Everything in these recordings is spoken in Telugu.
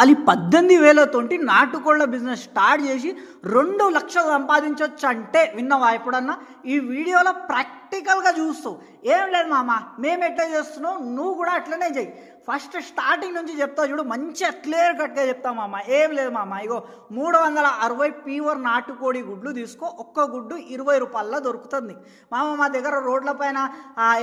ఖాళీ పద్దెనిమిది వేలతోటి నాటుకోళ్ళ బిజినెస్ స్టార్ట్ చేసి రెండు లక్షలు సంపాదించవచ్చు అంటే విన్నావా ఎప్పుడన్నా? ఈ వీడియోలో ప్రాక్టికల్గా చూస్తావు ఏం లేదు మామ మేము ఎట్లా చేస్తున్నావు నువ్వు కూడా అట్లనే చెయ్యి. ఫస్ట్ స్టార్టింగ్ నుంచి చెప్తా చూడు మంచిగా క్లియర్ కట్గా చెప్తా మామ. ఏం లేదు మామ. ఇగో మూడు వందల అరవై ప్యూర్ నాటుకోడి గుడ్లు తీసుకో ఒక్క గుడ్డు ఇరవై రూపాయల్లో దొరుకుతుంది. మామ మా దగ్గర రోడ్ల పైన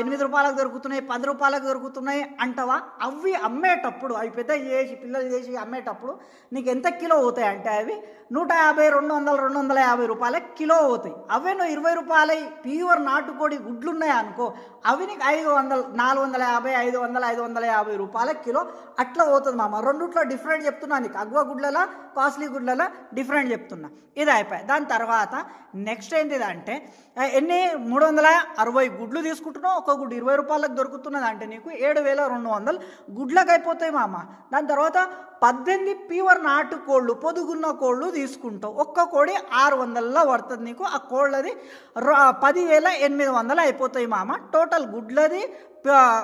ఎనిమిది రూపాయలకు దొరుకుతున్నాయి పది రూపాయలకు దొరుకుతున్నాయి అంటవా? అవి అమ్మేటప్పుడు అవి పెద్ద చేసి పిల్లలు చేసి అమ్మేటప్పుడు నీకు ఎంత కిలో అవుతాయి అంటే అవి? నూట యాభై రెండు వందలు రెండు వందల యాభై రూపాయల కిలో అవుతాయి. అవే నువ్వు ఇరవై రూపాయల ప్యూర్ నాటుకోడి గుడ్లు ఉన్నాయి అనుకో అవి నీకు ఐదు వందలు నాలుగు వందల యాభై ఐదు వందల ఐదు వందల యాభై రూపాయల కిలో. అట్లా పోతుంది మామ. రెండుట్లో డిఫరెంట్ చెప్తున్నా నీకు. అగ్వ గుడ్లలో కాస్ట్లీ గుడ్లలో డిఫరెంట్ చెప్తున్నా. ఇది అయిపోయి దాని తర్వాత నెక్స్ట్ ఏంటిదంటే ఎన్ని? మూడు వందల అరవై గుడ్లు తీసుకుంటున్నావు. ఒక గుడ్డు ఇరవై రూపాయలకు దొరుకుతున్నది అంటే నీకు ఏడు వేల రెండు వందలు గుడ్లకు అయిపోతాయి మామ. దాని తర్వాత పద్దెనిమిది ప్యూర్ నాటు కోళ్ళు పొదుగున్న కోళ్ళు తీసుకుంటావు. ఒక్క కోడి ఆరు వందలలో పడుతుంది నీకు. ఆ కోళ్ళది ర- పదివేల ఎనిమిది వందలు అయిపోతాయి మామ. టోటల్ గుడ్లది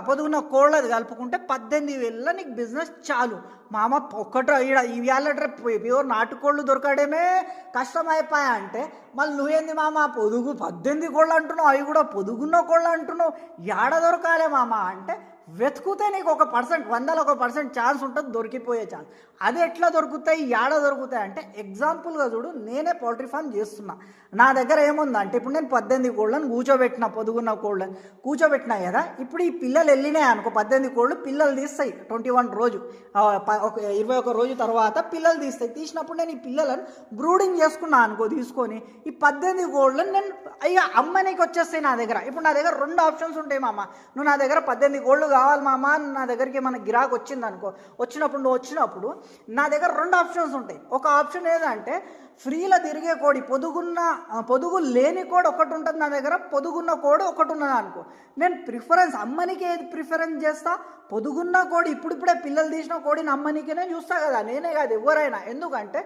పొదుగున్న కోళ్ళది కలుపుకుంటే పద్దెనిమిది వేల నీకు బిజినెస్ చాలు. మామ ఒక్కట ఈడ ఇవాళ ప్యూర్ నాటుకోళ్ళు దొరకడమే కష్టమైపోయా అంటే మళ్ళీ నువ్వేంది మామ పొదుగు పద్దెనిమిది కోళ్ళు అంటున్నావు అవి కూడా పొదుగున్న కోళ్ళు అంటున్నావు. ఏడ దొరకాలే మామ అంటే వెతుకుతే నీకు ఒక పర్సెంట్ వందల ఒక పర్సెంట్ ఛాన్స్ ఉంటుంది దొరికిపోయే ఛాన్స్ అది ఎట్లా దొరుకుతాయి యాడ దొరుకుతాయి అంటే ఎగ్జాంపుల్గా చూడు నేనే పౌల్ట్రీ ఫామ్ చేస్తున్నా. నా దగ్గర ఏముందంటే ఇప్పుడు నేను పద్దెనిమిది కోళ్ళని కూర్చోబెట్టిన పొదుగున్న కోళ్ళని. కూర్చోబెట్టినా కదా ఇప్పుడు ఈ పిల్లలు వెళ్ళినాయి అనుకో పద్దెనిమిది కోళ్ళు పిల్లలు తీస్తాయి ట్వంటీ వన్ రోజు ఒక ఇరవై ఒక రోజు తర్వాత పిల్లలు తీస్తాయి. తీసినప్పుడు నేను ఈ పిల్లలను బ్రూడింగ్ చేసుకున్నా అనుకో తీసుకొని ఈ పద్దెనిమిది కోళ్ళని నేను అయ్యా అమ్మనికి వచ్చేస్తాయి నా దగ్గర. ఇప్పుడు నా దగ్గర రెండు ఆప్షన్స్ ఉంటాయి మామ. నువ్వు నా దగ్గర పద్దెనిమిది కోళ్ళు కావాలి మామ నా దగ్గరికి మన గిరాకు వచ్చింది అనుకో వచ్చినప్పుడు నువ్వు వచ్చినప్పుడు నా దగ్గర రెండు ఆప్షన్స్ ఉంటాయి. ఒక ఆప్షన్ ఏదంటే ఫ్రీలో తిరిగే కోడి పొదుగున్న పొదుగు లేని కోడి ఒకటి ఉంటుంది నా దగ్గర పొదుగున్న కోడి ఒకటి ఉన్నది అనుకో. నేను ప్రిఫరెన్స్ అమ్మనికి ఏది ప్రిఫరెన్స్ చేస్తా? పొదుగున్న కోడి ఇప్పుడిప్పుడే పిల్లలు తీసిన కోడిని అమ్మనికినే చూస్తా కదా నేనే కాదు ఎవరైనా. ఎందుకంటే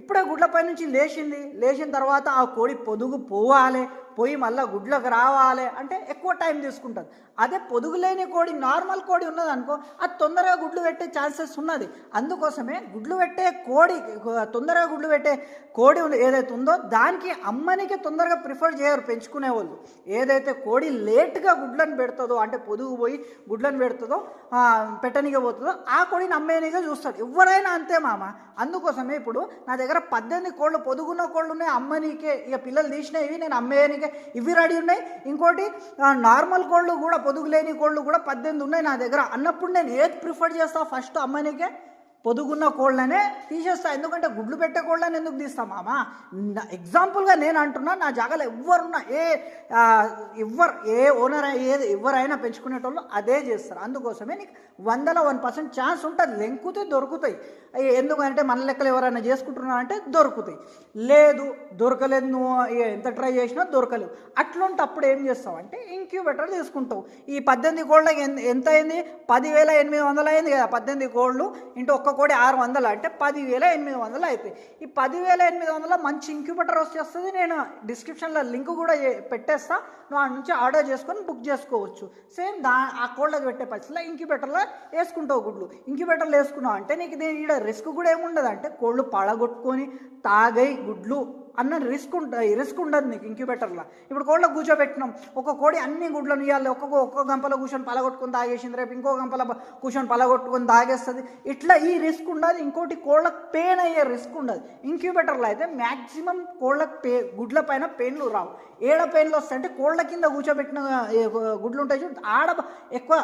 ఇప్పుడే గుడ్లపై నుంచి లేచింది లేచిన తర్వాత ఆ కోడి పొదుగు పోవాలి పోయి మళ్ళీ గుడ్లకు రావాలి అంటే ఎక్కువ టైం తీసుకుంటుంది. అదే పొదుగు లేని కోడి నార్మల్ కోడి ఉన్నది అనుకో అది తొందరగా గుడ్లు పెట్టే ఛాన్సెస్ ఉన్నది. అందుకోసమే గుడ్లు పెట్టే కోడి తొందరగా గుడ్లు పెట్టే కోడి ఉంది- ఏదైతే ఉందో దానికి అమ్మనికి తొందరగా ప్రిఫర్ చేయరు పెంచుకునే వాళ్ళు ఏదైతే కోడి లేట్గా గుడ్లను పెడుతుందో అంటే పొదుగు పోయి గుడ్లను పెడుతుందో పెట్టనిగా పెట్టనీకి పోతుందో ఆ కోడిని అమ్మేనిగా చూస్తారు. ఎవరైనా అంతే మామ. అందుకోసమే ఇప్పుడు నా దగ్గర పద్దెనిమిది కోళ్ళు పొదుగున్న కోళ్ళు ఉన్నాయి అమ్మనీకే. ఇక పిల్లలు తీసినవి నేను అమ్మేయనికే. ఇవి రెడీ ఉన్నాయి. ఇంకోటి నార్మల్ కోళ్ళు కూడా పొదుగు లేని కోళ్ళు కూడా పద్దెనిమిది ఉన్నాయి నా దగ్గర. అన్నప్పుడు నేను ఏది ప్రిఫర్ చేస్తా ఫస్ట్ అమ్మనికే పొదుగున్న కోళ్ళనే తీసేస్తా. ఎందుకంటే గుడ్లు పెట్టే కోళ్ళని ఎందుకు తీస్తా మామ? ఎగ్జాంపుల్గా నేను అంటున్నా నా జాగాలో ఎవరున్నా ఏ ఎవరు ఎవ్వరు ఏ ఓనర్ ఏది ఎవరైనా పెంచుకునేటోళ్ళు అదే చేస్తారు. అందుకోసమే నీకు వందల వన్ పర్సెంట్ ఛాన్స్ ఉంటుంది. లెంకుతే దొరుకుతాయి. ఎందుకంటే మన లెక్కలు ఎవరైనా చేసుకుంటున్నారంటే దొరుకుతాయి. లేదు దొరకలేదు నువ్వు ఎంత ట్రై చేసినా దొరకలేవు అట్లుంటే అప్పుడు ఏం చేస్తావు అంటే ఇంక్యూబేటర్ తీసుకుంటావు. ఈ పద్దెనిమిది కోళ్ళకి ఎంత ఎంత అయింది? పదివేల ఎనిమిది వందలు అయింది కదా పద్దెనిమిది కోళ్ళు. ఇంటూ ఒక్క కోటి ఆరు వందలు అంటే పదివేల ఎనిమిది వందలు అవుతాయి ఈ పదివేల ఎనిమిది వందల మంచి ఇంక్యుబేటర్ వచ్చేస్తుంది నేను డిస్క్రిప్షన్లో లింక్ కూడా పెట్టేస్తా. నువ్వు ఆ నుంచి ఆర్డర్ చేసుకొని బుక్ చేసుకోవచ్చు. సేమ్ దా ఆ కోళ్ళకి పెట్టే పరిస్థితిలో ఇంక్యుబేటర్లో వేసుకుంటావు గుడ్లు. ఇంక్యుబేటర్లో వేసుకున్నావు అంటే నీకు దీని ఈడ రిస్క్ కూడా ఏముండదు. అంటే కోళ్ళు పడగొట్టుకొని తాగై గుడ్లు అన్న రిస్క్ ఉంటుంది రిస్క్ ఉండదు నీకు ఇంక్యుబేటర్లో ఇప్పుడు కోళ్ళకు కూర్చోబెట్టినాం. ఒక కోడి అన్ని గుడ్లను ఇవ్వాలి ఒక్కొక్క ఒక్కొక్క గంపలో కూర్చొని పలగొట్టుకుని తాగేసింది. రేపు ఇంకో గంపలో కూర్చొని పలగొట్టుకొని తాగేస్తుంది. ఇట్లా ఈ రిస్క్ ఉండదు. ఇంకోటి కోళ్ళకు పెయిన్ అయ్యే రిస్క్ ఉండదు. ఇంక్యుబేటర్లో అయితే మ్యాక్సిమం కోళ్ళకు పే గుడ్ల పైన పెయిన్లు రావు. ఏడ పెయిన్లు వస్తాయంటే కోళ్ళ కింద కూర్చోబెట్టిన గుడ్లు ఉంటాయి చూడు. ఆడ ఎక్కువ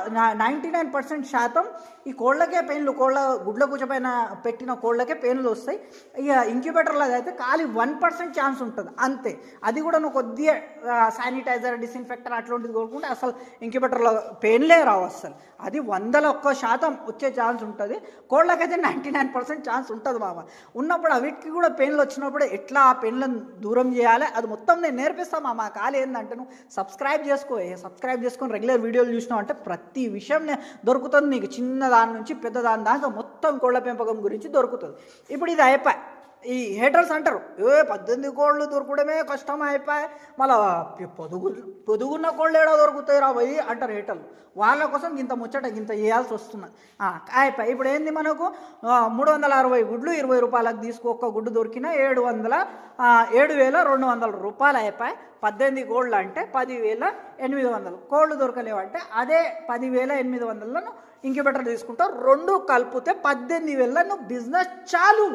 నైంటీ నైన్ పర్సెంట్ శాతం ఈ కోళ్ళకే పెయిన్లు కోళ్ళ గుడ్ల కూర్చోపైన పెట్టిన కోళ్ళకే పెయిన్లు వస్తాయి. ఇక ఇంక్యుబేటర్లో అయితే ఖాళీ వన్ పర్సెంట్ ఛాన్స్ ఉంటుంది. అంతే. అది కూడా నువ్వు కొద్దిగా శానిటైజర్ డిస్ఇన్ఫెక్టర్ అట్లాంటిది కోరుకుంటే అసలు ఇంక్యుబేటర్లో పెయిన్లే రావు అసలు అది వందల ఒక్క శాతం వచ్చే ఛాన్స్ ఉంటుంది. కోళ్ళకైతే నైంటీ నైన్ పర్సెంట్ ఛాన్స్ ఉంటుంది బాబా. ఉన్నప్పుడు అవిటికి కూడా పెయిన్లు వచ్చినప్పుడు ఎట్లా ఆ పెయిన్లను దూరం చేయాలి? అది మొత్తం నేను నేర్పిస్తాను మా కాలు ఏంటంటే నువ్వు సబ్స్క్రైబ్ చేసుకో. సబ్స్క్రైబ్ చేసుకొని రెగ్యులర్ వీడియోలు చూసినావు అంటే ప్రతి విషయం దొరుకుతుంది నీకు. చిన్న దాని నుంచి పెద్ద దాని దాకా మొత్తం కోళ్ళ పెంపకం గురించి దొరుకుతుంది. ఇప్పుడు ఇది అయిపోయి. ఈ హేటర్స్ అంటారు. ఏ పద్దెనిమిది కోళ్ళు దొరకడమే కష్టం అయిపోయి. మళ్ళా పొదుగు పొదుగున్న కోళ్ళు ఏడా దొరుకుతాయి రా పోయి అంటారు హేటర్లు వాళ్ళ కోసం ఇంత ముచ్చట ఇంత వేయాల్సి వస్తున్నది అయిపోయి. ఇప్పుడు ఏంది మనకు? మూడు వందల అరవై గుడ్లు ఇరవై రూపాయలకు తీసుకో ఒక్క గుడ్డు దొరికిన ఏడు వందల ఏడు వేల రెండు వందల రూపాయలు అయిపోయి. పద్దెనిమిది కోళ్ళు అంటే పదివేల ఎనిమిది వందలు కోళ్ళు దొరకలేవంటే అదే పదివేల ఎనిమిది వందలను ఇంక్యుబేటర్ తీసుకుంటావు రెండు కలిపితే పద్దెనిమిది వేల నువ్వు బిజినెస్ చాలు.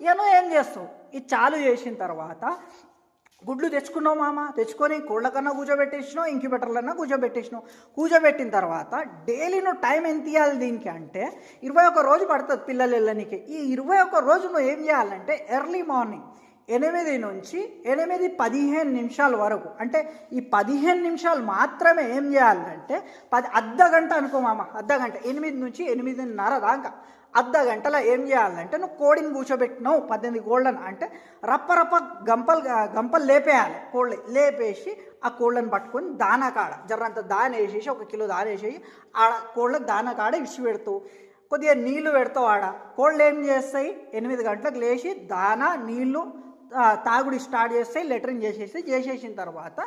ఇక ఏం చేస్తావు? ఇది చాలు చేసిన తర్వాత గుడ్లు తెచ్చుకున్నావు మామ? తెచ్చుకొని కోళ్ళ కన్నా కూర్చోబెట్టేసినావు ఇంక్యుబేటర్లన్నా కూర్చోబెట్టేసినావు. కూర్చోబెట్టిన తర్వాత డైలీ నువ్వు టైం ఎంత ఇవ్వాలి దీనికి అంటే ఇరవై ఒక్క రోజు పడుతుంది పిల్లలు వెళ్ళనికి. ఈ ఇరవై ఒక్క రోజు నువ్వు ఏం చేయాలంటే ఎర్లీ మార్నింగ్ ఎనిమిది నుంచి ఎనిమిది పదిహేను నిమిషాల వరకు. అంటే ఈ పదిహేను నిమిషాలు మాత్రమే ఏం చేయాలంటే పది అర్ధ గంట అనుకో మామ అర్ధ గంట ఎనిమిది నుంచి ఎనిమిదిన్నర దాకా అర్ధ గంటలో ఏం చేయాలంటే నువ్వు కోడిని కూర్చోబెట్టినావు పద్దెనిమిది కోళ్ళను అంటే రప్ప రప్ప గంపలు గంపలు లేపేయాలి. కోళ్ళు లేపేసి ఆ కోళ్ళని పట్టుకొని దానా కాడ జర్రంత దాన వేసేసి ఒక కిలో దాన వేసేసి ఆడ కోళ్ళకి దానా కాడ ఇచ్చి పెడతావు కొద్దిగా నీళ్ళు పెడతావు ఆడ. కోళ్ళు ఏం చేస్తాయి? ఎనిమిది గంటలకు లేచి దానా నీళ్ళు తాగుడి స్టార్ట్ చేస్తే లెటరింగ్ చేసేసి చేసేసిన తర్వాత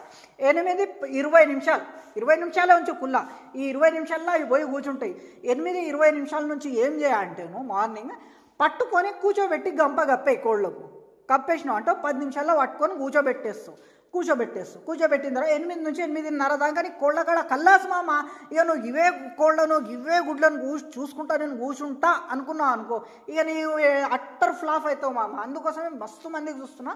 ఎనిమిది ఇరవై నిమిషాలు ఇరవై నిమిషాలే ఉంచు కుల్లా ఈ ఇరవై నిమిషాల్లో అవి పోయి కూర్చుంటాయి. ఎనిమిది ఇరవై నిమిషాల నుంచి ఏం చేయాలంటేను మార్నింగ్ పట్టుకొని కూర్చోబెట్టి గంప కప్పే కోళ్ళకు. కప్పేసినావు అంటే పది నిమిషాల్లో పట్టుకొని కూర్చోబెట్టేస్తావు. కూర్చోబెట్టేస్తావు కూర్చోబెట్టిన తర్వాత ఎనిమిది నుంచి ఎనిమిదిన్నర దాకా నీ కోళ్ళ కాడ కల్లాసు మామ. ఇక నువ్వు ఇవే కోళ్ళను ఇవే గుడ్లను కూసి చూసుకుంటా నేను కూర్చుంటా అనుకున్నావు అనుకో. ఇక నీవు అట్టర్ ఫ్లాప్ అవుతావు మామ. అందుకోసమే మస్తు మందికి చూస్తున్నా.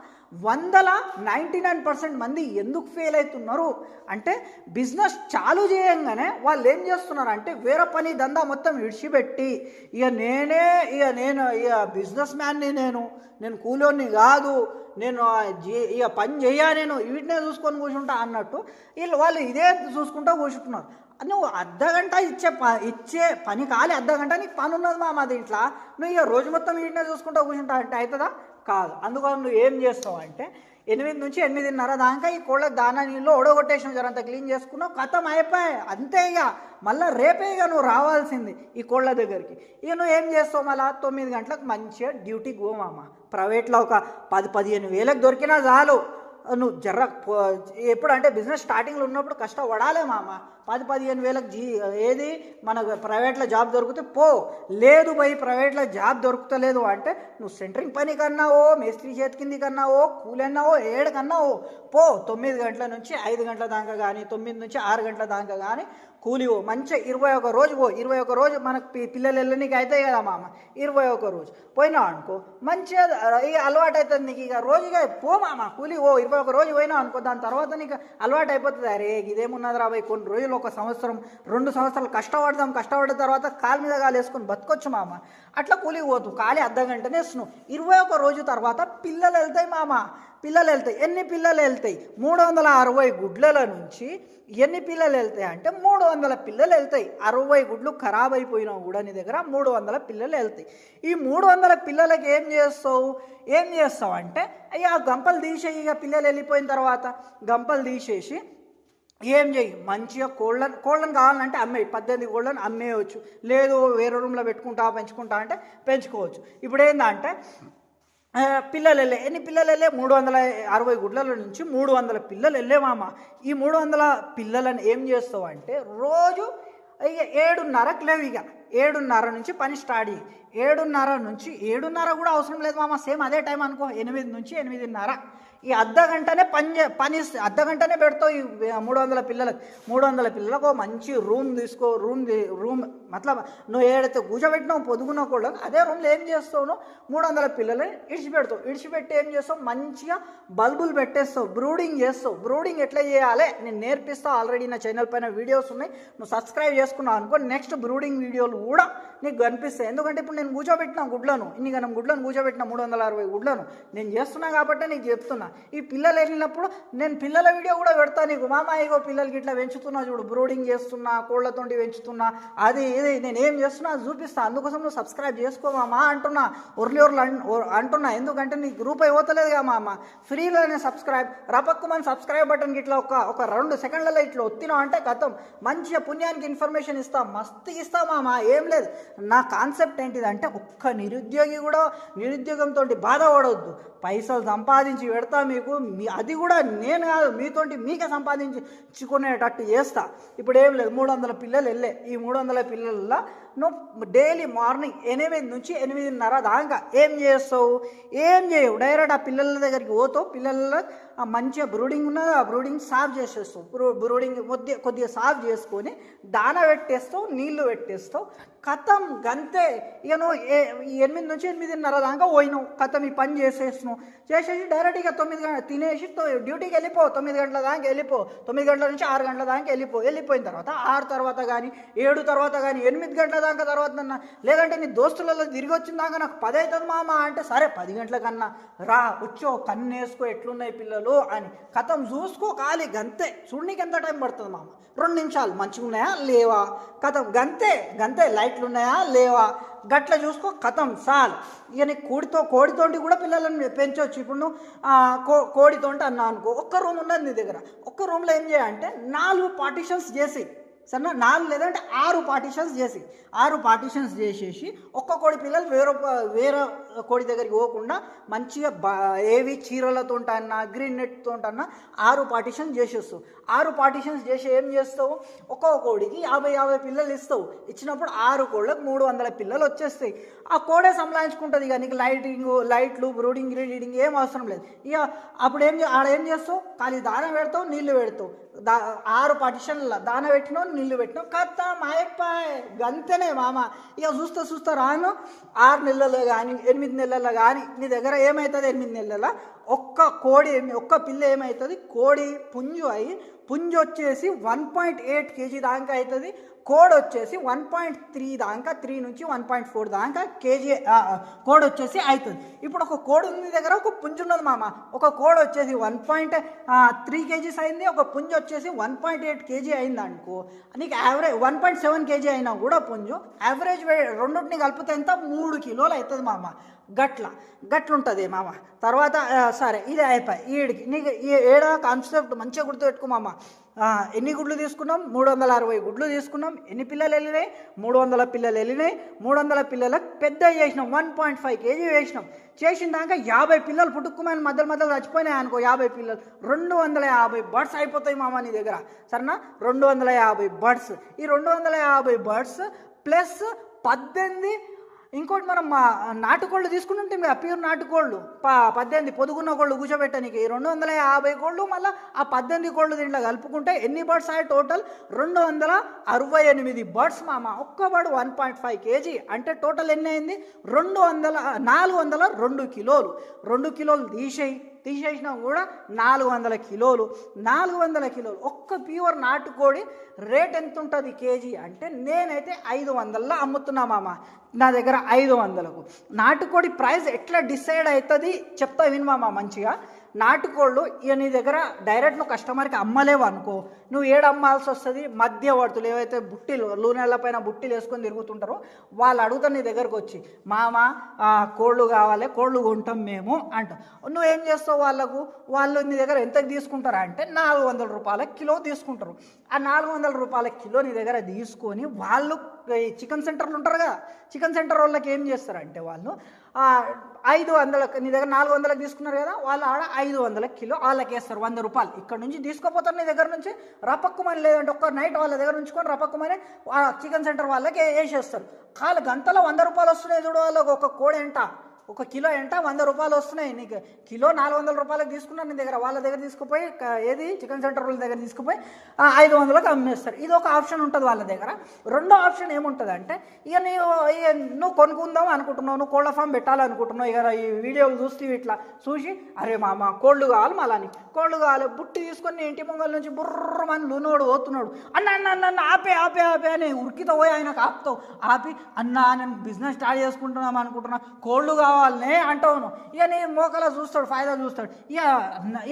వందల నైంటీ నైన్ పర్సెంట్ మంది ఎందుకు ఫెయిల్ అవుతున్నారు అంటే బిజినెస్ చాలు చేయంగానే వాళ్ళు ఏం చేస్తున్నారు అంటే వేరే పని దందా మొత్తం విడిచిపెట్టి ఇక నేనే ఇక నేను ఇక బిజినెస్ మ్యాన్ని నేను నేను కూలోని కాదు నేను ఇక పని చేయా నేను వీటినే చూసుకొని కూర్చుంటా అన్నట్టు వీళ్ళు వాళ్ళు ఇదే చూసుకుంటూ కూర్చుంటున్నారు. నువ్వు అర్ధ గంట ఇచ్చే ప ఇచ్చే పని కాలే అర్ధ గంట నీకు పని ఉన్నది మా మా దీంట్లో నువ్వు ఇక రోజు మొత్తం వీటినే చూసుకుంటూ కూర్చుంటా అంటే అవుతుందా? కాదు. అందుకని నువ్వు ఏం చేస్తావు అంటే ఎనిమిది నుంచి ఎనిమిదిన్నర దాకా ఈ కోళ్ళ దానా నీళ్ళు ఓడగొట్టేసిన జరంత క్లీన్ చేసుకున్నావు కథం అయిపోయాయి. అంతే ఇక. మళ్ళీ రేపే ఇక నువ్వు రావాల్సింది ఈ కోళ్ళ దగ్గరికి. ఇక నువ్వు ఏం చేస్తావు మళ్ళీ? తొమ్మిది గంటలకు మంచిగా డ్యూటీకి పోమామ ప్రైవేట్లో ఒక పది పదిహేను వేలకు దొరికినా చాలు. నువ్వు జర్ర ఎప్పుడు ఎప్పుడంటే బిజినెస్ స్టార్టింగ్లో ఉన్నప్పుడు కష్టపడాలే మామ. పది పదిహేను వేలకు జీ ఏది మనకు ప్రైవేట్లో జాబ్ దొరికితే పో. లేదు పోయి ప్రైవేట్లో జాబ్ దొరుకుతలేదు అంటే నువ్వు సెంటరింగ్ పని కన్నావో మేస్త్రి చేతి కింది కన్నావో కూలన్నావో ఏడు కన్నావో. పో తొమ్మిది గంటల నుంచి ఐదు గంటల దాకా కానీ తొమ్మిది నుంచి ఆరు గంటల దాకా కానీ కూలి పో మంచిగా ఇరవై ఒక రోజు పో ఇరవై ఒక రోజు మనకు పిల్లలు వెళ్ళనీకి అవుతాయి కదా మామ. ఇరవై ఒక రోజు. పోయినావు అనుకో మంచిగా ఇక అలవాటు అవుతుంది నీకు. ఇక రోజుగా పో మామ కూలి ఓ ఇరవై ఒక రోజు పోయినావు అనుకో దాని తర్వాత నీకు అలవాటు అయిపోతుంది అరే ఇదేమున్నది రాబోయ్ కొన్ని రోజులు ఒక సంవత్సరం రెండు సంవత్సరాలు కష్టపడదాం కష్టపడిన తర్వాత కాలు మీద కాలు వేసుకొని బతకొచ్చు మామ. అట్లా కూలికి పోతు ఖాళీ అర్ధ గంటనే వేస్తున్నావు. ఇరవై ఒక రోజు తర్వాత పిల్లలు వెళ్తాయి మామ. పిల్లలు వెళ్తాయి. ఎన్ని పిల్లలు వెళ్తాయి? మూడు వందల అరవై గుడ్ల నుంచి ఎన్ని పిల్లలు వెళ్తాయి అంటే మూడు వందల పిల్లలు వెళ్తాయి. అరవై గుడ్లు ఖరాబ్ అయిపోయినా కూడా నీ దగ్గర మూడు వందల పిల్లలు వెళ్తాయి. ఈ మూడు వందల పిల్లలకి ఏం చేస్తావు? ఏం చేస్తావు అంటే అయ్యా గంపలు తీసేయి ఇక పిల్లలు వెళ్ళిపోయిన తర్వాత. గంపలు తీసేసి ఏం చెయ్యి మంచిగా కోళ్ళను కోళ్ళను కావాలంటే అమ్మేయి పద్దెనిమిది కోళ్ళను అమ్మేయవచ్చు లేదు వేరే రూమ్లో పెట్టుకుంటా పెంచుకుంటా అంటే పెంచుకోవచ్చు. ఇప్పుడు ఏంటంటే పిల్లలు వెళ్ళే ఎన్ని పిల్లలు వెళ్ళే మూడు వందల అరవై గుడ్లలో నుంచి మూడు వందల పిల్లలు వెళ్ళేమామ ఈ మూడు వందల పిల్లలను ఏం చేస్తావు అంటే రోజు ఇక ఏడున్నరకు లేవు ఇక. ఏడున్నర నుంచి పని స్టార్ట్ ఏడున్నర నుంచి ఏడున్నర కూడా అవసరం లేదు మామ. సేమ్ అదే టైం అనుకో. ఎనిమిది నుంచి ఎనిమిదిన్నర. ఈ అర్ధ గంటనే పని చే- పని అర్ధ గంటనే పెడతావు ఈ మూడు వందల పిల్లలకు. మూడు వందల పిల్లలకు మంచి రూమ్ తీసుకో రూమ్ రూమ్ మతలబ్ నువ్వు ఏడైతే కూర్చోబెట్టినావు పొదుగున్న కూడా అదే రూమ్లో ఏం చేస్తావు నువ్వు? మూడు వందల పిల్లలని ఇడిచిపెడతావు. ఇడిచిపెట్టి ఏం చేస్తావు? మంచిగా బల్బులు పెట్టేస్తావు బ్రూడింగ్ చేస్తావు. బ్రూడింగ్ ఎట్లా చేయాలి? నేను నేర్పిస్తావు ఆల్రెడీ నా ఛానల్ పైన వీడియోస్ ఉన్నాయి. నువ్వు సబ్స్క్రైబ్ చేసుకున్నావు అనుకో నెక్స్ట్ బ్రూడింగ్ వీడియోలు కూడా నీకు కనిపిస్తాయి. ఎందుకంటే ఇప్పుడు నేను కూర్చోబెట్టిన గుడ్లను ఇన్ని గనం గుడ్లను కూర్చోబెట్టిన మూడు వందల అరవై గుడ్లను నేను చేస్తున్నా కాబట్టి నీకు చెప్తున్నా. ఈ పిల్లలు వెళ్ళినప్పుడు నేను పిల్లల వీడియో కూడా పెడతా నీకు మామ ఇగో పిల్లలకి ఇట్లా పెంచుతున్నా చూడు బ్రూడింగ్ చేస్తున్నా కోళ్ళతోటి పెంచుతున్నా అది ఇది నేను ఏం చేస్తున్నా చూపిస్తా. అందుకోసం నువ్వు సబ్స్క్రైబ్ చేసుకోమామా అంటున్నా ఉర్లి అంటున్నా. ఎందుకంటే నీ గ్రూప్ అయిపోతలేదుగా మామ. ఫ్రీలోనే సబ్స్క్రైబ్ రపక్కుమని సబ్స్క్రైబ్ బటన్కి ఇట్లా ఒక ఒక రెండు సెకండ్లలో ఇట్లా ఒత్తినాం అంటే గతం మంచిగా పుణ్యానికి ఇన్ఫర్మేషన్ ఇస్తా మస్తు ఇస్తా మామ. ఏం లేదు. నా కాన్సెప్ట్ ఏంటిదంటే అంటే ఒక్క నిరుద్యోగి కూడా నిరుద్యోగంతో బాధపడవద్దు పైసలు సంపాదించి పెడతా మీకు మీ అది కూడా నేను కాదు మీతోటి మీకే సంపాదించుకునేటట్టు చేస్తా. ఇప్పుడు ఏం లేదు మూడు వందల పిల్లలు వెళ్ళే. ఈ మూడు వందల పిల్లల్లో నువ్వు డైలీ మార్నింగ్ ఎనిమిది నుంచి ఎనిమిదిన్నర దాకా ఏం చేస్తావు? ఏం చేయవు. డైరెక్ట్ ఆ పిల్లల దగ్గరికి పోతావు. పిల్లల మంచిగా బ్రూడింగ్ ఉన్నది. ఆ బ్రూడింగ్ సాఫ్ చేసేస్తావు. బ్రూ బ్రూడింగ్ కొద్దిగా కొద్దిగా సాఫ్ చేసుకొని దాన పెట్టేస్తావు నీళ్ళు పెట్టేస్తావు. కథం గంతే. ఇక నువ్వు ఏ ఎనిమిది నుంచి ఎనిమిదిన్నర దాకా పోయినావు. కథం ఈ పని చేసేసినావు చేసేసి డైరెక్ట్ ఇక తొమ్మిది గంటల తినేసి డ్యూటీకి వెళ్ళిపో తొమ్మిది గంటల దాకా వెళ్ళిపో తొమ్మిది గంటల నుంచి ఆరు గంటల దాకా వెళ్ళిపో వెళ్ళిపోయిన తర్వాత ఆరు తర్వాత కానీ ఏడు తర్వాత కానీ ఎనిమిది గంటల దాకా తర్వాత అన్న. లేదంటే నీ దోస్తులలో తిరిగి వచ్చిన దాకా నాకు పది అవుతుంది మామ అంటే సరే పది గంటల కన్నా రా వచ్చో కన్ను వేసుకో ఎట్లున్నాయి పిల్లలు అని కథం చూసుకో ఖాళీ గంతే. చూడనీకి ఎంత టైం పడుతుంది మామ? రెండు నిమిషాలు. మంచిగా ఉన్నాయా? లేవా? కథం గంతే గంతే. లైట్లు ఉన్నాయా? లేవా? గట్ల చూసుకో కథం సాల్ ఇక నీ కోడితో కోడితోటి కూడా పిల్లలను పెంచవచ్చు ఇప్పుడు నువ్వు కో కోడితోటి అన్నా అనుకో ఒక్క రూమ్ ఉన్నది నీ దగ్గర. ఒక్క రూమ్లో ఏం చేయాలంటే నాలుగు పార్టిషన్స్ చేసి సరేనా? నాలుగు లేదంటే ఆరు పార్టిషన్స్ చేసి ఆరు పార్టిషన్స్ చేసేసి ఒక్క కోడి పిల్లలు వేరే వేరే కోడి దగ్గరికి పోకుండా మంచిగా బా ఏవి చీరలతో అన్నా గ్రీన్ నెట్తో అన్నా ఆరు పార్టిషన్ చేసేస్తావు. ఆరు పార్టిషన్స్ చేసి ఏం చేస్తావు? ఒక్కొక్క కోడికి యాభై యాభై పిల్లలు ఇస్తావు. ఇచ్చినప్పుడు ఆరు కోళ్ళకు మూడు వందల పిల్లలు వచ్చేస్తాయి. ఆ కోడే సంలాయించుకుంటుంది ఇక. నీకు లైటింగ్ లైట్లు బ్రూడింగ్ రీడింగ్ ఏం అవసరం లేదు. ఇక అప్పుడు ఏం చే- ఆడ ఏం చేస్తావు? ఖాళీ దాన పెడతావు నీళ్ళు పెడతావు. దా ఆరు పార్టిషన్ల దాన పెట్టినావు నీళ్ళు పెట్టినావు. కత్త మాయప్పాయ్ గంతనే మామ. ఇక చూస్తా చూస్తా రాను. ఆరు నెలలు కానీ ఎనిమిది ఎనిమిది నెలల కానీ నీ దగ్గర ఏమవుతుంది ఎనిమిది నెలల? ఒక్క కోడి ఏమి- ఒక్క పిల్ల ఏమవుతుంది కోడి పుంజు అయి పుంజు వచ్చేసి వన్ పాయింట్ ఎయిట్ కేజీ దాకా అవుతుంది. కోడ్ వచ్చేసి వన్ పాయింట్ త్రీ దాకా త్రీ నుంచి వన్ పాయింట్ ఫోర్ దాకా కేజీ కోడ్ వచ్చేసి అవుతుంది ఇప్పుడు ఒక కోడ్ ఉంది దగ్గర ఒక పుంజు ఉన్నది మామ. ఒక కోడ్ వచ్చేసి వన్ పాయింట్ త్రీ కేజీస్ అయింది ఒక పుంజు వచ్చేసి వన్ పాయింట్ ఎయిట్ కేజీ అయింది అనుకో నీకు average one point seven KG అయినా కూడా పుంజు యావరేజ్ వే రెండింటిని కలిపితే ఎంత? మూడు కిలోలు అవుతుంది మామ. గట్ల గట్లుంటుంది మామ. తర్వాత సరే ఇది అయిపోయి ఈడికి నీకు ఈ ఏడా కాన్సెప్ట్ మంచిగా గుర్తుపెట్టుకో మామ. ఎన్ని గుడ్లు తీసుకున్నాం? మూడు వందల అరవై గుడ్లు తీసుకున్నాం. ఎన్ని పిల్లలు వెళ్ళినాయి? మూడు వందల పిల్లలు వెళ్ళినాయి. మూడు వందల పిల్లలకు పెద్ద చేసినాం. వన్ పాయింట్ ఫైవ్ కేజీ వేసినాం. చేసిన దాకా యాభై పిల్లలు పుట్టుకుమైన మధ్యలో మధ్యలో చచ్చిపోయినాయి అనుకో యాభై పిల్లలు. రెండు వందల యాభై బర్డ్స్ అయిపోతాయి మామ నీ దగ్గర. సరేనా? రెండు వందల యాభై బర్డ్స్. ఈ రెండు వందల యాభై బర్డ్స్ ప్లస్ పద్దెనిమిది ఇంకోటి మనం మా నాటుకోళ్ళు తీసుకుంటుంటే కదా ప్యూర్ నాటుకోళ్ళు ప పద్దెనిమిది పొదుగున్న కోళ్ళు కూర్చోబెట్టడానికి రెండు వందల యాభై కోళ్ళు మళ్ళీ ఆ పద్దెనిమిది కోళ్ళు దీంట్లో కలుపుకుంటే ఎన్ని బర్డ్స్ ఆయి టోటల్? రెండు వందల అరవై ఎనిమిది బర్డ్స్ మామ. ఒక్క bird one point five KG. అంటే టోటల్ ఎన్ని అయింది? రెండు వందల నాలుగు వందల రెండు కిలోలు. రెండు కిలోలు తీసేయి. తీసేసినా కూడా నాలుగు వందల కిలోలు నాలుగు వందల కిలోలు. ఒక్క ప్యూర్ నాటుకోడి రేట్ ఎంత ఉంటుంది కేజీ అంటే నేనైతే ఐదు వందల్లో అమ్ముతున్నా మామ. నా దగ్గర ఐదు వందలకు. నాటుకోడి ప్రైస్ ఎట్లా డిసైడ్ అవుతుంది చెప్తా విను మంచిగా? నాటుకోళ్ళు ఇక నీ దగ్గర డైరెక్ట్ నువ్వు కస్టమర్కి అమ్మలేవు అనుకో. నువ్వు ఏడు అమ్మాల్సి వస్తుంది? మధ్యవర్తులు ఏవైతే బుట్టిలు లూనెళ్ళ పైన బుట్టిలు వేసుకొని తిరుగుతుంటారో వాళ్ళు అడుగుతారు నీ దగ్గరకు వచ్చి మామ కోళ్ళు కావాలి కోళ్ళు కొంటాం మేము అంటాం. నువ్వు ఏం చేస్తావు వాళ్ళకు? వాళ్ళు నీ దగ్గర ఎంతకు తీసుకుంటారా అంటే నాలుగు వందల రూపాయల కిలో తీసుకుంటారు. ఆ నాలుగు వందల రూపాయల కిలో నీ దగ్గర తీసుకొని వాళ్ళు ఈ చికెన్ సెంటర్లు ఉంటారు కదా చికెన్ సెంటర్ వాళ్ళకి ఏం చేస్తారంటే వాళ్ళు ఐదు వందలకు నీ దగ్గర నాలుగు వందలకు తీసుకున్నారు కదా వాళ్ళు ఆడ ఐదు వందల కిలో వాళ్ళకి వేస్తారు వంద రూపాయలు. ఇక్కడ నుంచి తీసుకోపోతారు నీ దగ్గర నుంచి. రపక్కుమని లేదంటే ఒక్క నైట్ వాళ్ళ దగ్గర ఉంచుకొని రపక్కుమని చికెన్ సెంటర్ వాళ్ళకి వేసేస్తారు. కాలు గంటలో వంద రూపాయలు వస్తున్నాయి చూడు వాళ్ళకి ఒక కోడి ఎంట. ఒక కిలో ఎంట వంద రూపాయలు వస్తున్నాయి. నీకు కిలో నాలుగు వందల రూపాయలకు తీసుకున్నాను నీ దగ్గర. వాళ్ళ దగ్గర తీసుకుపోయి ఏది? చికెన్ సెంటర్ వాళ్ళ దగ్గర తీసుకుపోయి ఆ, ఐదు వందలకు అమ్మేస్తారు. ఇది ఒక ఆప్షన్ ఉంటుంది వాళ్ళ దగ్గర. రెండో ఆప్షన్ ఏముంటుంది అంటే ఇక నీవు ఇక నువ్వు కొనుక్కుందాం అనుకుంటున్నావు నువ్వు కోళ్ళ ఫామ్ పెట్టాలనుకుంటున్నావు ఇక ఈ వీడియోలు చూస్తే ఇట్లా చూసి అరే మామ కోళ్ళు కావాలి మళ్ళీ కోళ్ళు కావాలి బుట్టి తీసుకొని ఇంటి ముంగల నుంచి బుర్రమని లూనోడు పోతున్నాడు అన్న అన్న అన్న అన్న ఆపే ఆపే ఆపే అని ఉరికితో పోయి ఆయనకు ఆపుతావు. ఆపి అన్న నేను బిజినెస్ స్టార్ట్ చేసుకుంటున్నాం అనుకుంటున్నా కోళ్ళు కావాలి కావాలనే అంటావు ఇక నీ మోకలా చూస్తాడు ఫాయిదా చూస్తాడు. ఇక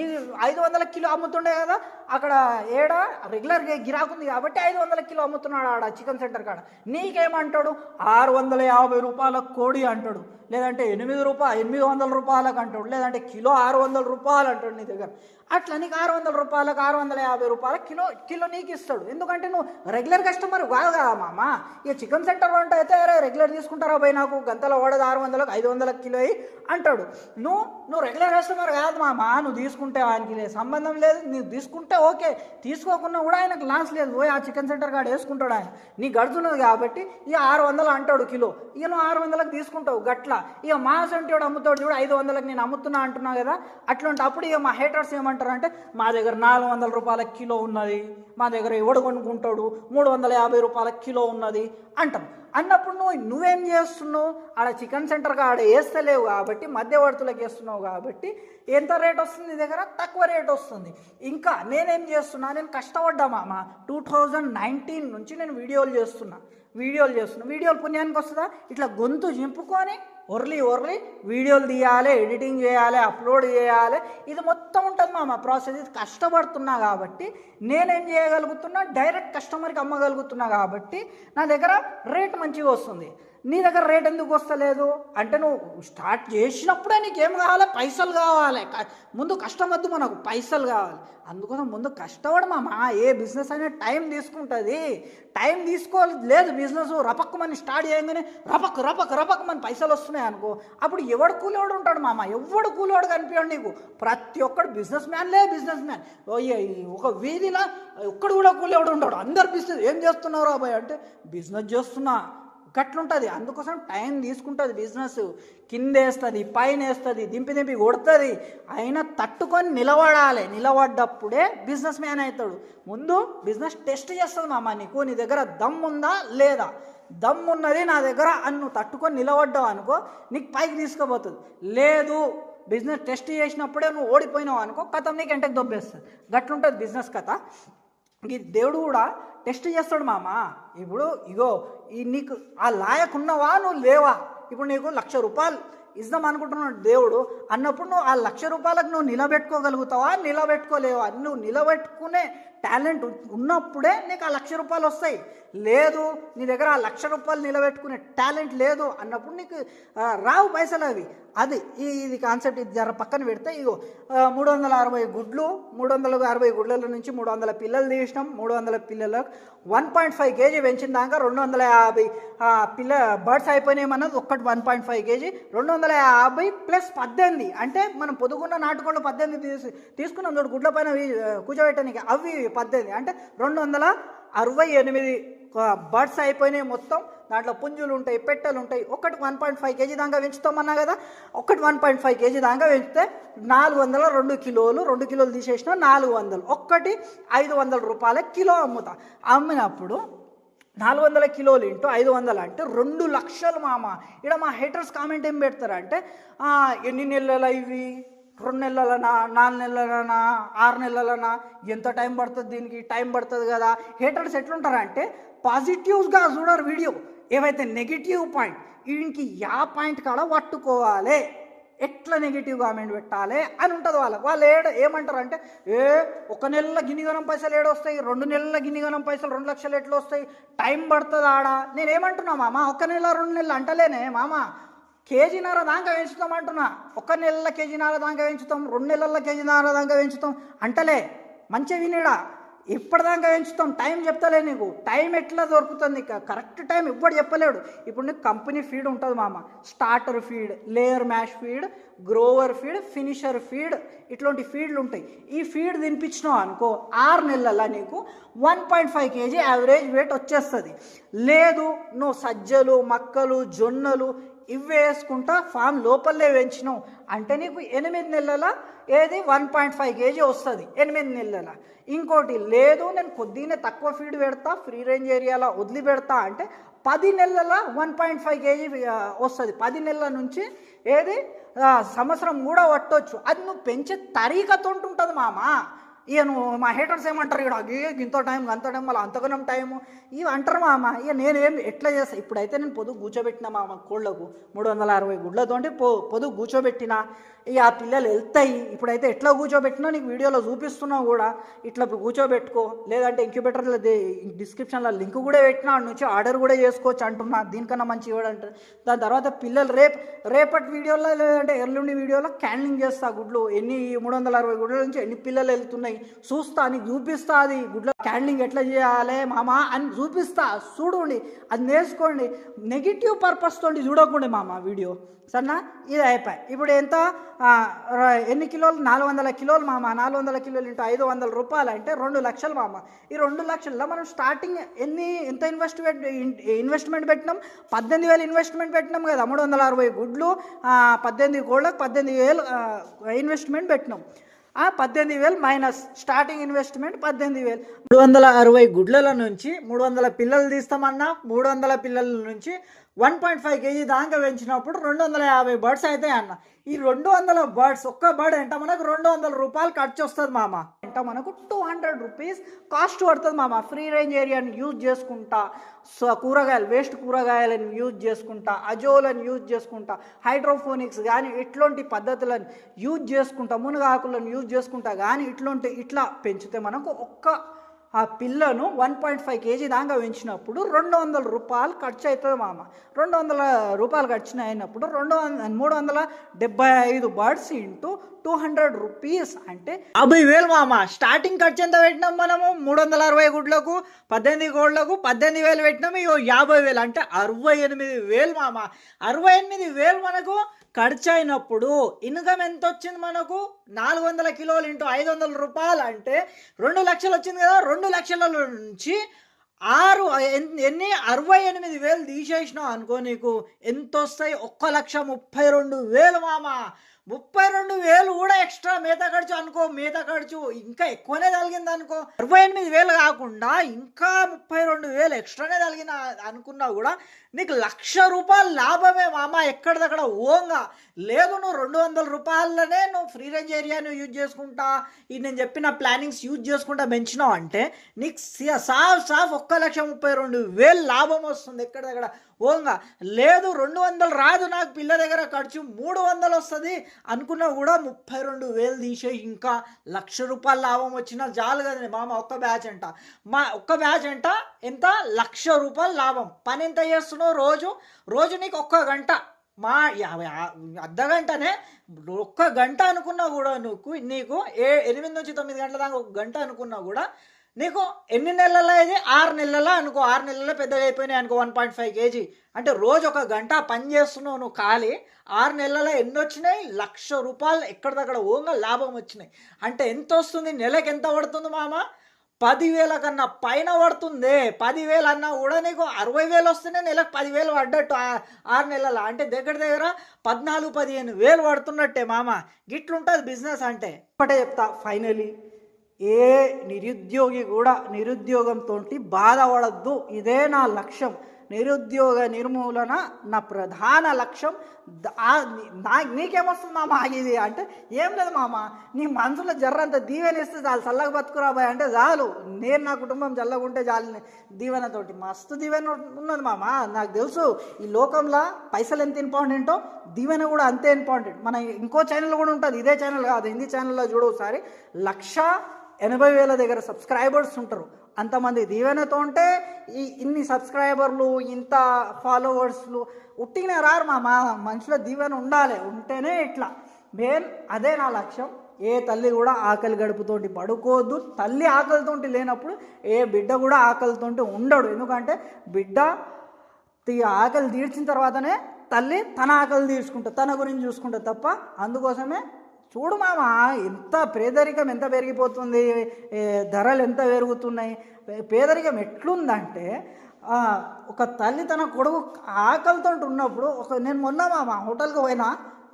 ఇది ఈ ఐదు వందల కిలో అమ్ముతుండే కదా అక్కడ ఏడ రెగ్యులర్ గిరాకుంది కాబట్టి ఐదు వందల కిలో అమ్ముతున్నాడు ఆడ చికెన్ సెంటర్ కాడ. నీకేమంటాడు? ఆరు వందల యాభై రూపాయల కోడి అంటాడు. లేదంటే ఎనిమిది రూపాయలు ఎనిమిది వందల రూపాయలకు అంటాడు. లేదంటే కిలో ఆరు వందల రూపాయలు అంటాడు నీ దగ్గర. అట్లా నీకు ఆరు వందల రూపాయలకు ఆరు వందల యాభై రూపాయల కిలో కిలో నీకు ఇస్తాడు. ఎందుకంటే నువ్వు రెగ్యులర్ కస్టమర్ కాదు కదా మామ. ఇక చికెన్ సెంటర్ వంట అయితే అరే రెగ్యులర్ తీసుకుంటారా పోయి నాకు? గంతలో ఓడదు ఆరు వందలకు ఐదు వందలకు కిలో అయ్యి అంటాడు. నువ్వు నువ్వు రెగ్యులర్ కస్టమర్ కాదు మామ. నువ్వు తీసుకుంటే ఆయనకి లేదు సంబంధం లేదు. నువ్వు తీసుకుంటే ఓకే. తీసుకోకుండా కూడా ఆయనకు లాస్ లేదు. పోయి ఆ చికెన్ సెంటర్ కాడ వేసుకుంటాడు ఆయన. నీ గడుతున్నది కాబట్టి ఇక ఆరు వందలు అంటాడు కిలో. ఇక నువ్వు ఆరు వందలకు తీసుకుంటావు గట్ల. ఇక మా సంటి అమ్ముతాడు చూడు ఐదు వందలకు నేను అమ్ముతున్నా అంటున్నావు కదా. అట్లాంటి అప్పుడు ఇక మా హేటర్స్ ఏమంటారు? అంటే మా దగ్గర నాలుగు వందల రూపాయల కిలో ఉన్నది మా దగ్గర ఎవడు కొనుక్కుంటాడు మూడు వందల యాభై రూపాయల కిలో ఉన్నది అంటాం. అన్నప్పుడు నువ్వు నువ్వేం చేస్తున్నావు? ఆడ చికెన్ సెంటర్గా ఆడ వేస్తలేవు కాబట్టి మధ్యవర్తులకు వేస్తున్నావు కాబట్టి ఎంత రేట్ వస్తుంది నీ దగ్గర? తక్కువ రేట్ వస్తుంది. ఇంకా నేనేం చేస్తున్నా నేను కష్టపడ్డా మామ. టూ థౌజండ్ నైన్టీన్ నుంచి నేను వీడియోలు చేస్తున్నా. వీడియోలు చేస్తున్నా. వీడియోలు పుణ్యానికి వస్తుందా? ఇట్లా గొంతు చింపుకొని ఒర్లి ఒర్లి వీడియోలు తీయాలి ఎడిటింగ్ చేయాలి అప్లోడ్ చేయాలి. ఇది మొత్తం ఉంటుంది మామ ప్రాసెస్. ఇది కష్టపడుతున్నా కాబట్టి నేనేం చేయగలుగుతున్నా? డైరెక్ట్ కస్టమర్కి అమ్మగలుగుతున్నా కాబట్టి నా దగ్గర రేట్ మంచిగా వస్తుంది. నీ దగ్గర రేట్ ఎందుకు వస్తలేదు? అంటే నువ్వు స్టార్ట్ చేసినప్పుడే నీకేం కావాలి? పైసలు కావాలి. ముందు కష్టం వద్దు మనకు పైసలు కావాలి. అందుకోసం ముందు కష్టపడు మామా. ఏ బిజినెస్ అయినా టైం తీసుకుంటుంది. టైం తీసుకోవాలి లేదు బిజినెస్ రపక్కు మన స్టార్ట్ చేయగానే రపక్ రపక్ రపక్ మన పైసలు వస్తున్నాయి అనుకో. అప్పుడు ఎవడు కూలోడు ఉంటాడు మామ? ఎవడు కూలోడు కనిపించాడు నీకు? ప్రతి ఒక్కడు బిజినెస్ మ్యాన్లే బిజినెస్ మ్యాన్ ఒక వీధిలో ఒక్కడు కూడా కూలోడు ఉంటాడు అందరు బిజినెస్ ఏం చేస్తున్నారు అబ్బాయి అంటే బిజినెస్ చేస్తున్నా. గట్లుంటుంది అందుకోసం టైం తీసుకుంటుంది బిజినెస్. కింద వేస్తుంది పైన వేస్తుంది దింపి దింపి కొడుతుంది. అయినా తట్టుకొని నిలబడాలి. నిలబడ్డప్పుడే బిజినెస్ మ్యాన్ అవుతాడు ముందు బిజినెస్ టెస్ట్ చేస్తుంది మామ నీకు నీ దగ్గర దమ్ ఉందా లేదా? దమ్ ఉన్నది నా దగ్గర అన్ను తట్టుకొని నిలబడ్డావు అనుకో నీకు పైకి తీసుకుపోతుంది. లేదు బిజినెస్ టెస్ట్ చేసినప్పుడే నువ్వు ఓడిపోయినావు అనుకో కథ నీకు ఎంటకు దొబ్బేస్తుంది. గట్లుంటుంది బిజినెస్ కథ. ఈ దేవుడు కూడా టెస్ట్ చేస్తాడు మామ. ఇప్పుడు ఇగో ఈ నీకు ఆ లాయకున్నవా? నువ్వు లేవా? ఇప్పుడు నీకు లక్ష రూపాయలు ఇద్దాం అనుకుంటున్నాడు దేవుడు. అన్నప్పుడు నువ్వు ఆ లక్ష రూపాయలకు నువ్వు నిలబెట్టుకోగలుగుతావా? నిలబెట్టుకోలేవా? నువ్వు నిలబెట్టుకునే టాలెంట్ ఉన్నప్పుడే నీకు ఆ లక్ష రూపాయలు వస్తాయి. లేదు నీ దగ్గర ఆ లక్ష రూపాయలు నిలబెట్టుకునే టాలెంట్ లేదు అన్నప్పుడు నీకు రావు పైసలు అవి. అది ఈ ఇది కాన్సెప్ట్ ఇది జర పక్కన పెడితే ఇగో మూడు వందల అరవై గుడ్లు మూడు వందల అరవై గుడ్ల నుంచి మూడు వందల పిల్లలు తీసినాం. మూడు వందల పిల్లలకు వన్ పాయింట్ ఫైవ్ కేజీ పెంచిన దాకా రెండు వందల యాభై పిల్ల బర్డ్స్ అయిపోయినాయి ఒక్కటి వన్ పాయింట్ ఫైవ్ కేజీ. రెండు వందల యాభై ప్లస్ పద్దెనిమిది. అంటే మనం పొదుగున్న నాటుకోళ్ళు పద్దెనిమిది తీసి తీసుకున్నాం చూడు గుడ్ల పైన కూర్చోబెట్టడానికి. అవి పద్దెనిమిది. అంటే రెండు వందల అరవై ఎనిమిది బర్డ్స్ అయిపోయినాయి మొత్తం. దాంట్లో పుంజులు ఉంటాయి పెట్టెలు ఉంటాయి. ఒకటి వన్ పాయింట్ ఫైవ్ కేజీ దాకా పెంచుతామన్నా కదా. ఒకటి వన్ పాయింట్ ఫైవ్ కేజీ దాకా పెంచితే నాలుగు వందల రెండు కిలోలు రెండు కిలోలు తీసేసిన నాలుగు వందలు. ఒక్కటి ఐదు వందల రూపాయల కిలో అమ్ముతా. అమ్మినప్పుడు నాలుగు వందల కిలోలు ఇంటూ ఐదు వందలు అంటే రెండు లక్షలు మామ. ఇక్కడ మా హేటర్స్ కామెంట్ ఏం పెడతారంటే ఎన్ని నెలలు ఇవి రెండు నెలలనా నాలుగు నెలలనా ఆరు నెలలనా? ఎంత టైం పడుతుంది దీనికి? టైం పడుతుంది కదా. హేటర్స్ ఎట్లుంటారంటే పాజిటివ్స్గా చూడరు వీడియో. ఏవైతే నెగిటివ్ పాయింట్ వీనికి యా పాయింట్ కాడ పట్టుకోవాలి. ఎట్లా నెగిటివ్ కామెంట్ పెట్టాలి అని ఉంటుంది వాళ్ళకి వాళ్ళు ఏడ ఏమంటారు అంటే ఏ ఒక నెలల గిన్నిగనం పైసలు ఏడొస్తాయి రెండు నెలల గిన్నిగనం పైసలు రెండు లక్షలు ఎట్లా వస్తాయి? టైం పడుతుంది ఆడ. నేను ఏమంటున్నా మామ? ఒక నెల రెండు నెలలు అంటలేనే మామ? కేజీన్నర దాకా పెంచుతాం అంటున్నా. ఒక నెలల కేజీన్నర దాకా పెంచుతాం రెండు నెలల కేజీన్నర దాకా పెంచుతాం అంటలే మంచిగా వినిడా? ఇప్పటిదాకా పెంచుతాం టైం చెప్తలే నీకు. టైం ఎట్లా దొరుకుతుంది? నీకు కరెక్ట్ టైం ఇవ్వడు చెప్పలేడు. ఇప్పుడు నీకు కంపెనీ ఫీడ్ ఉంటుంది మామ. Starter feed layer mash feed grower feed finisher feed ఇట్లాంటి ఫీడ్లు ఉంటాయి. ఈ ఫీడ్ తినిపించినావు అనుకో ఆరు నెలల నీకు one point five KG average weight వచ్చేస్తుంది. లేదు నువ్వు సజ్జలు మక్కలు జొన్నలు ఇవి వేసుకుంటా ఫామ్ లోపలే పెంచినావు అంటే నీకు ఎనిమిది నెలల ఏది? వన్ పాయింట్ ఫైవ్ కేజీ వస్తుంది ఎనిమిది నెలల. ఇంకోటి లేదు నేను కొద్దినే తక్కువ ఫీడ్ పెడతా ఫ్రీ రేంజ్ ఏరియాలో వదిలి పెడతా అంటే పది నెలల వన్ పాయింట్ ఫైవ్ కేజీ వస్తుంది. పది నెలల నుంచి ఏది? సంవత్సరం కూడా పట్టవచ్చు అది నువ్వు పెంచే తరీకతో ఉంటుంది మామ. ఇక మా హేటర్స్ ఏమంటారు ఇక్కడ అగే ఇంత టైం అంత టైం మళ్ళీ అంతగనం టైము. ఇవి అంటారు మామ ఇక నేనేం ఎట్లా చేస్తా? ఇప్పుడైతే నేను పొదుగు కూర్చోబెట్టిన మామ కోళ్ళకు మూడు వందల అరవై గుడ్లతోటి పొ పొదుగు కూర్చోబెట్టిన. ఇక ఆ పిల్లలు వెళ్తాయి. ఇప్పుడైతే ఎట్లా కూర్చోబెట్టినా నీకు వీడియోలో చూపిస్తున్నావు కూడా. ఇట్లా కూర్చోబెట్టుకో. లేదంటే ఇంక్యుబేటర్లో డిస్క్రిప్షన్లో లింక్ కూడా పెట్టినా నుంచి ఆర్డర్ కూడా చేసుకోవచ్చు అంటున్నా. దీనికన్నా మంచి ఇవ్వడంటే. దాని తర్వాత పిల్లలు రేపు రేపటి వీడియోలో లేదంటే ఎల్లుండి వీడియోలో క్యాన్లింగ్ చేస్తా గుడ్లు. ఎన్ని మూడు వందల అరవై గుడ్ల నుంచి ఎన్ని పిల్లలు వెళ్తున్నాయి. చూస్తా నీకు చూపిస్తా అది గుడ్ల క్యాన్లింగ్ ఎట్లా చేయాలి మామ అని చూపిస్తా. చూడండి అది నేర్చుకోండి. నెగిటివ్ పర్పస్తో చూడకండి మామ వీడియో. సరేనా? ఇది అయిపోయి. ఇప్పుడు ఎంత? ఎన్ని కిలోలు? నాలుగు వందల కిలోలు మామ. నాలుగు వందల కిలోలు ఇంటూ ఐదు వందల రూపాయలు అంటే రెండు లక్షలు మామ. ఈ రెండు లక్షల్లో మనం స్టార్టింగ్ ఎన్ని ఎంత ఇన్వెస్ట్మెంట్ ఇన్వెస్ట్మెంట్ పెట్టినాం? పద్దెనిమిది వేలు ఇన్వెస్ట్మెంట్ పెట్టినాం కదా. మూడు వందల అరవై గుడ్లు పద్దెనిమిది కోళ్ళకు పద్దెనిమిది వేలు ఇన్వెస్ట్మెంట్ పెట్టినాం. పద్దెనిమిది వేలు మైనస్ స్టార్టింగ్ ఇన్వెస్ట్మెంట్ పద్దెనిమిది వేలు. మూడు వందల అరవై గుడ్లల నుంచి మూడు వందల పిల్లలు తీస్తామన్నా మూడు వందల పిల్లల నుంచి వన్ పాయింట్ ఫైవ్ కేజీ దాకా పెంచినప్పుడు రెండు వందల యాభై బర్డ్స్ అవుతాయి అన్న ఈ రెండు వందల బర్డ్స్ ఒక్క బర్డ్ అంటే మనకు రెండు వందల రూపాయలు ఖర్చు వస్తుంది మామ. ఎంత? మనకు టూ హండ్రెడ్ రూపీస్ కాస్ట్ పడుతుంది మామ. ఫ్రీ రేంజ్ ఏరియాని యూజ్ చేసుకుంటా. సో కూరగాయలు వేస్ట్ కూరగాయలను యూజ్ చేసుకుంటా. అజోలను యూజ్ చేసుకుంటా. హైడ్రోఫోనిక్స్ కానీ ఇట్లాంటి పద్ధతులను యూజ్ చేసుకుంటా. మునగాకులను యూజ్ చేసుకుంటా. కానీ ఇట్లాంటి ఇట్లా పెంచితే మనకు ఒక్క ఆ పిల్లను వన్ పాయింట్ ఫైవ్ కేజీ దాకా పెంచినప్పుడు రెండు వందల రూపాయలు ఖర్చు అవుతుంది మామ. రెండు వందల రూపాయలు ఖర్చు అయినప్పుడు రెండు వంద మూడు వందల డెబ్బై ఐదు birds into two hundred rupees అంటే యాభై వేలు మామ. స్టార్టింగ్ ఖర్చు ఎంత పెట్టినాం మనము? మూడు వందల అరవై గుడ్లకు పద్దెనిమిది కోళ్ళకు పద్దెనిమిది వేలు పెట్టినాము ఇగో యాభై వేలు అంటే అరవై ఎనిమిది వేలు మామ. అరవై ఎనిమిది వేలు మనకు ఖర్చు అయినప్పుడు ఇన్కమ్ ఎంత వచ్చింది మనకు? నాలుగు వందల కిలోలు ఇంటూ ఐదు వందల రూపాయలు అంటే రెండు లక్షలు వచ్చింది కదా రెండు లక్షల నుంచి ఆరు ఎన్ని? అరవై ఎనిమిది వేలు తీసేసినావు అనుకో నీకు ఎంత వస్తాయి ఒక్క లక్ష ముప్పై రెండు వేలు మామ. ముప్పై రెండు వేలు కూడా ఎక్స్ట్రా మేత ఖర్చు అనుకో మేత ఖర్చు ఇంకా ఎక్కువనే తగిలింది అనుకో. అరవై ఎనిమిది వేలు కాకుండా ఇంకా ముప్పై రెండు వేలు ఎక్స్ట్రానే తగిలిన అనుకున్నా కూడా నీకు లక్ష రూపాయలు లాభమే మామ ఎక్కడిదక్కడ ఓంగా. లేదు నువ్వు రెండు వందల రూపాయలనే నువ్వు ఫ్రీ రేంజ్ ఏరియాను యూజ్ చేసుకుంటా. ఈ నేను చెప్పిన ప్లానింగ్స్ యూజ్ చేసుకుంటా పెంచినావు అంటే నీకు సాఫ్ సాఫ్ ఒక్క లక్ష ముప్పై రెండు వేలు లాభం వస్తుంది ఎక్కడిదక్కడ. ఓంగా లేదు రెండు వందలు రాదు నాకు పిల్ల దగ్గర ఖర్చు మూడు వందలు వస్తుంది అనుకున్నా కూడా ముప్పై రెండు వేలు తీసే ఇంకా లక్ష రూపాయల లాభం వచ్చినా చాలు కదండి మామ ఒక్క బ్యాచ్ అంట. మా ఒక్క బ్యాచ్ అంట ఎంత? లక్ష రూపాయల లాభం. పని ఎంత చేస్తున్నావు రోజు? రోజు నీకు ఒక్క గంట. మా యాభై అర్ధ గంటనే. ఒక్క గంట అనుకున్నా కూడా నువ్వు నీకు ఏ ఎనిమిది నుంచి తొమ్మిది గంటల దాకా ఒక గంట అనుకున్నా కూడా నీకు ఎన్ని నెలల ఇది? ఆరు నెలల అనుకో ఆరు నెలల్లో పెద్దగా అయిపోయినాయి అనుకో వన్ పాయింట్ ఫైవ్ కేజీ అంటే రోజు ఒక గంట పని చేస్తున్నావు నువ్వు ఖాళీ ఆరు నెలల ఎన్ని వచ్చినాయి? లక్ష రూపాయలు ఎక్కడిదక్కడ ఓంగా లాభం వచ్చినాయి. అంటే ఎంత వస్తుంది? నెలకు ఎంత పడుతుంది మామ? పదివేల కన్నా పైన పడుతుంది. పదివేలు అన్నా కూడా నీకు అరవై వేలు వస్తేనే నెలకు పదివేలు పడ్డట్టు ఆరు నెలల అంటే దగ్గర దగ్గర పద్నాలుగు పదిహేను వేలు పడుతున్నట్టే మామ. గిట్లుంటుంది బిజినెస్ అంటే. ఒకటే చెప్తా ఫైనలీ ఏ నిరుద్యోగి కూడా నిరుద్యోగంతో బాధపడద్దు ఇదే నా లక్ష్యం. నిరుద్యోగ నిర్మూలన నా ప్రధాన లక్ష్యం. నా నీకేమొస్తుంది మామ ఇది అంటే ఏం లేదు మామ. నీ మనసులో జర్రంత దీవెనిస్తే చాలు. చల్లగా బతుకురా బాయ్ అంటే చాలు. నేను నా కుటుంబం చల్లగుంటే చాలు. దీవెనతోటి మస్తు దీవెన ఉన్నది మామ. నాకు తెలుసు ఈ లోకంలో పైసలు ఎంత ఇంపార్టెంటో దీవెన కూడా అంతే ఇంపార్టెంట్ మన ఇంకో ఛానల్ కూడా ఉంటుంది. ఇదే ఛానల్ కాదు హిందీ ఛానల్లో చూడవుసారి ఒకసారి. లక్ష ఎనభై వేల దగ్గర సబ్స్క్రైబర్స్ ఉంటారు. అంతమంది దీవెనతో ఉంటే ఈ ఇన్ని సబ్స్క్రైబర్లు ఇంత ఫాలోవర్స్లు ఉట్టిన రారు మా మా మనుషుల దీవెన ఉండాలి. ఉంటేనే ఇట్లా. మెయిన్ అదే నా లక్ష్యం. ఏ తల్లి కూడా ఆకలి గడుపుతోటి పడుకోవద్దు. తల్లి ఆకలితోటి లేనప్పుడు ఏ బిడ్డ కూడా ఆకలితోటి ఉండడు. ఎందుకంటే బిడ్డ ఆకలి తీర్చిన తర్వాతనే తల్లి తన ఆకలి తీర్చుకుంటుంది. తన గురించి చూసుకుంటుంది తప్ప అందుకోసమే చూడు మామ ఎంత పేదరికం ఎంత పెరిగిపోతుంది? ధరలు ఎంత పెరుగుతున్నాయి? పేదరికం ఎట్లుందంటే ఒక తల్లి తన కొడుకు ఆకలితో ఉన్నప్పుడు ఒక నేను మొన్న మామ హోటల్కి పోయినా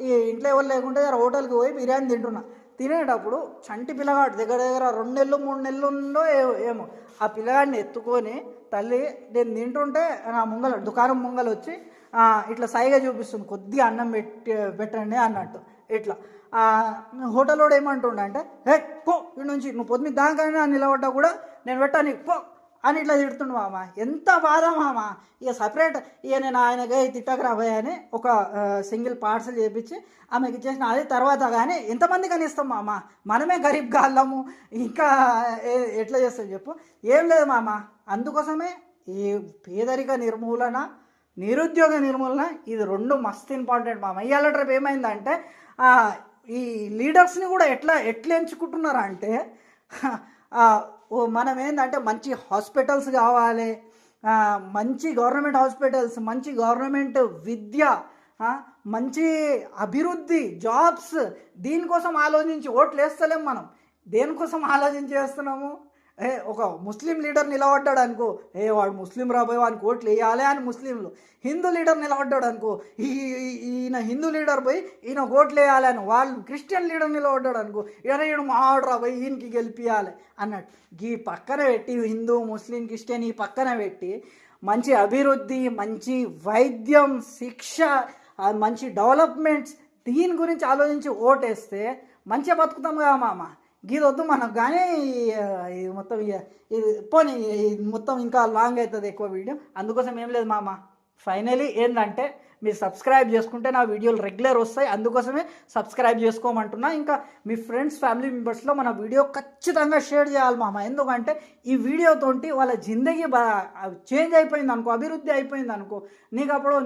ఈ ఇంట్లో ఎవరు లేకుంటే హోటల్కి పోయి బిర్యానీ తింటున్నా. తినేటప్పుడు చంటి పిల్లగాడు దగ్గర దగ్గర రెండు నెలలు మూడు నెలలు ఉందో ఏమో ఆ పిల్లగాడిని ఎత్తుకొని తల్లి నేను తింటుంటే నా ముంగల దుకాణం ముంగల వచ్చి ఇట్లా సైగా చూపిస్తుంది కొద్దిగా అన్నం పెట్టి పెట్టండి అన్నట్టు ఇట్లా. ఆ, హోటల్ ఏమంటుండ అంటే హే పో ఇటు నుంచి నువ్వు పొద్దున్న దానికైనా నిలబడ్డా కూడా నేను పెట్టా నీకు పో అని ఇట్లా తిడుతుండు మామ. ఎంత బాధ మామ. ఇక సపరేట్ ఇక నేను ఆయనగా తిట్టకరా రాబోయే అని ఒక సింగిల్ పార్సల్ చేపించి ఆమెకి ఇచ్చేసిన. అది తర్వాత కానీ ఎంతమంది కానీ ఇస్తాం మామ? మనమే గరీబ్ గాళ్ళము ఇంకా ఎట్లా చేస్తాం చెప్పు. ఏం లేదు మామ. అందుకోసమే ఈ పేదరిక నిర్మూలన నిరుద్యోగ నిర్మూలన ఇది రెండు మస్తు ఇంపార్టెంట్ మామ. ఇవాళ రేపు ఏమైందంటే ఈ లీడర్స్ని కూడా ఎట్లా ఎట్లా ఎంచుకుంటున్నారు అంటే ఓ మనం ఏంటంటే మంచి హాస్పిటల్స్ కావాలి మంచి గవర్నమెంట్ హాస్పిటల్స్ మంచి గవర్నమెంట్ విద్య మంచి అభివృద్ధి జాబ్స్ దీనికోసం ఆలోచించి ఓట్లు వేస్తలేం మనం. దేనికోసం ఆలోచించి వేస్తున్నాము ఏ ఒక ముస్లిం లీడర్ నిలబడ్డాడు అనుకో ఏ వాడు ముస్లిం రాబోయే వానికి ఓట్లు వేయాలి అని ముస్లింలు. హిందూ లీడర్ నిలబడ్డాడు అనుకో ఈ ఈయన హిందూ లీడర్ పోయి ఈయన ఓట్లు వేయాలి అని వాళ్ళు క్రిస్టియన్ లీడర్ నిలబడ్డాడు అనుకో ఈయన ఈయన మావాడు రాబోయి ఈయనకి గెలిపియాలి అన్నట్టు. ఈ పక్కన పెట్టి హిందూ ముస్లిం క్రిస్టియన్ ఈ పక్కన పెట్టి మంచి అభివృద్ధి మంచి వైద్యం శిక్ష మంచి డెవలప్మెంట్స్ దీని గురించి ఆలోచించి ఓటేస్తే మంచిగా బతుకుతాం కదా మామ. గీది మనం మనకు కానీ ఇది మొత్తం ఇక ఇది పోనీ మొత్తం ఇంకా లాంగ్ అవుతుంది ఎక్కువ వీడియో. అందుకోసం ఏం లేదు మామ. ఫైనలీ ఏంటంటే మీరు సబ్స్క్రైబ్ చేసుకుంటే నా వీడియోలు రెగ్యులర్ వస్తాయి. అందుకోసమే సబ్స్క్రైబ్ చేసుకోమంటున్నా. ఇంకా మీ ఫ్రెండ్స్ ఫ్యామిలీ మెంబర్స్లో మన వీడియో ఖచ్చితంగా షేర్ చేయాలి మామ. ఎందుకంటే ఈ వీడియోతోటి వాళ్ళ జిందగీ బా చేంజ్ అయిపోయింది అనుకో అభివృద్ధి అయిపోయింది అనుకో. నీకు అప్పుడు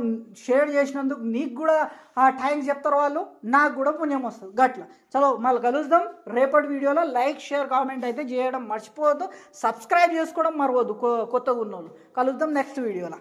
షేర్ చేసినందుకు నీకు కూడా ఆ టైం చెప్తారు వాళ్ళు నాకు కూడా పుణ్యం వస్తుంది. గట్ల. చలో మళ్ళీ కలుద్దాం. రేపటి వీడియోలో లైక్ షేర్ కామెంట్ అయితే చేయడం మర్చిపోవద్దు. సబ్స్క్రైబ్ చేసుకోవడం మరవద్దు కొత్తగా ఉన్నోళ్ళు. కలుద్దాం నెక్స్ట్ వీడియోలో.